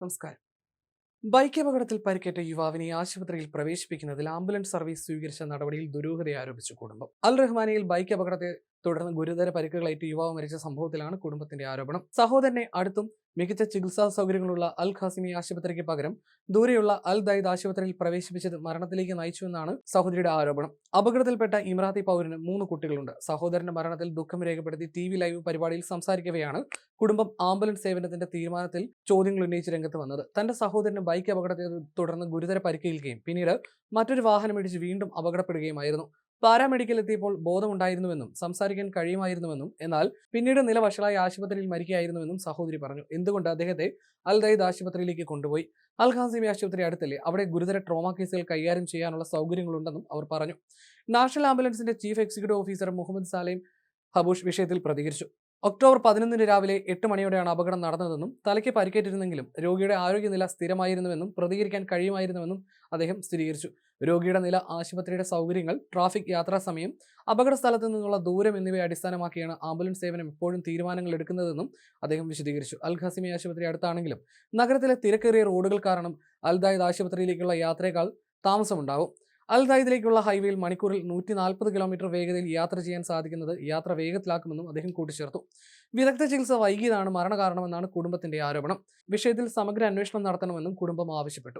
നമസ്കാരം. ബൈക്ക് അപകടത്തിൽ പരിക്കേറ്റ യുവാവിനെ ആശുപത്രിയിൽ പ്രവേശിപ്പിക്കുന്നതിൽ ആംബുലൻസ് സർവീസ് സ്വീകരിച്ച നടപടിയിൽ ദുരൂഹത ആരോപിച്ചു കുടുംബം. അൽ റഹ്മാനിയിൽ ബൈക്ക് അപകടത്തെ തുടർന്ന് ഗുരുതര പരിക്കുകളേറ്റ് യുവാവ് മരിച്ച സംഭവത്തിലാണ് കുടുംബത്തിന്റെ ആരോപണം. സഹോദരനെ അടുത്തും മികച്ച ചികിത്സാ സൗകര്യങ്ങളുള്ള അൽ ഖാസിമി ആശുപത്രിക്ക് പകരം ദൂരെയുള്ള അൽ ദൈദ് ആശുപത്രിയിൽ പ്രവേശിപ്പിച്ചത് മരണത്തിലേക്ക് നയിച്ചുവെന്നാണ് സഹോദരിയുടെ ആരോപണം. അപകടത്തിൽപ്പെട്ട ഇമ്രാത്തി പൗരന് മൂന്ന് കുട്ടികളുണ്ട്. സഹോദരന്റെ മരണത്തിൽ ദുഃഖം രേഖപ്പെടുത്തി ടി വി ലൈവ് പരിപാടിയിൽ സംസാരിക്കവെയാണ് കുടുംബം ആംബുലൻസ് സേവനത്തിന്റെ തീരുമാനത്തിൽ ചോദ്യങ്ങൾ ഉന്നയിച്ച് രംഗത്ത് വന്നത്. തന്റെ സഹോദരന് ബൈക്ക് അപകടത്തെ തുടർന്ന് ഗുരുതര പരിക്കേൽക്കുകയും പിന്നീട് മറ്റൊരു വാഹനം ഇടിച്ച് വീണ്ടും അപകടപ്പെടുകയുമായിരുന്നു. പാരാമെഡിക്കൽ എത്തിയപ്പോൾ ബോധമുണ്ടായിരുന്നുവെന്നും സംസാരിക്കാൻ കഴിയുമായിരുന്നുവെന്നും എന്നാൽ പിന്നീട് നില വഷളായി ആശുപത്രിയിൽ മരിക്കുകയായിരുന്നുവെന്നും സഹോദരി പറഞ്ഞു. എന്തുകൊണ്ട് അദ്ദേഹത്തെ അൽ ദൈദ് ആശുപത്രിയിലേക്ക് കൊണ്ടുപോയി? അൽ ഖാസിമി ആശുപത്രി അടുത്തല്ലേ? അവിടെ ഗുരുതര ട്രോമ കേസുകൾ കൈകാര്യം ചെയ്യാനുള്ള സൗകര്യങ്ങളുണ്ടെന്നും അവർ പറഞ്ഞു. National ആംബുലൻസിന്റെ chief executive officer Muhammad Salim Habush വിഷയത്തിൽ പ്രതികരിച്ചു. ഒക്ടോബർ പതിനൊന്നിന് രാവിലെ എട്ട് മണിയോടെയാണ് അപകടം നടന്നതെന്നും തലയ്ക്ക് പരിക്കേറ്റിരുന്നെങ്കിലും രോഗിയുടെ ആരോഗ്യനില സ്ഥിരമായിരുന്നുവെന്നും പ്രതികരിക്കാൻ കഴിയുമായിരുന്നുവെന്നും അദ്ദേഹം സ്ഥിരീകരിച്ചു. രോഗിയുടെ നില ആശുപത്രിയുടെ സൗകര്യങ്ങൾ ട്രാഫിക് യാത്രാ സമയം അപകട സ്ഥലത്തു നിന്നുള്ള ദൂരം എന്നിവയെ അടിസ്ഥാനമാക്കിയാണ് ആംബുലൻസ് സേവനം ഇപ്പോഴും തീരുമാനങ്ങൾ എടുക്കുന്നതെന്നും അദ്ദേഹം വിശദീകരിച്ചു. അൽ ആശുപത്രി അടുത്താണെങ്കിലും നഗരത്തിലെ തിരക്കേറിയ റോഡുകൾ കാരണം അൽദായത് ആശുപത്രിയിലേക്കുള്ള യാത്രയേക്കാൾ താമസമുണ്ടാകും അൽ ദൈദിലേക്കുള്ള ഹൈവേയിൽ മണിക്കൂറിൽ നൂറ്റി നാൽപ്പത് കിലോമീറ്റർ വേഗതയിൽ യാത്ര ചെയ്യാൻ സാധിക്കുന്നത് യാത്ര വേഗത്തിലാക്കുമെന്നും അദ്ദേഹം കൂട്ടിച്ചേർത്തു. വിദഗ്ധ ചികിത്സ വൈകിയതാണ് മരണകാരണമെന്നാണ് കുടുംബത്തിന്റെ ആരോപണം. വിഷയത്തിൽ സമഗ്ര അന്വേഷണം നടത്തണമെന്നും കുടുംബം ആവശ്യപ്പെട്ടു.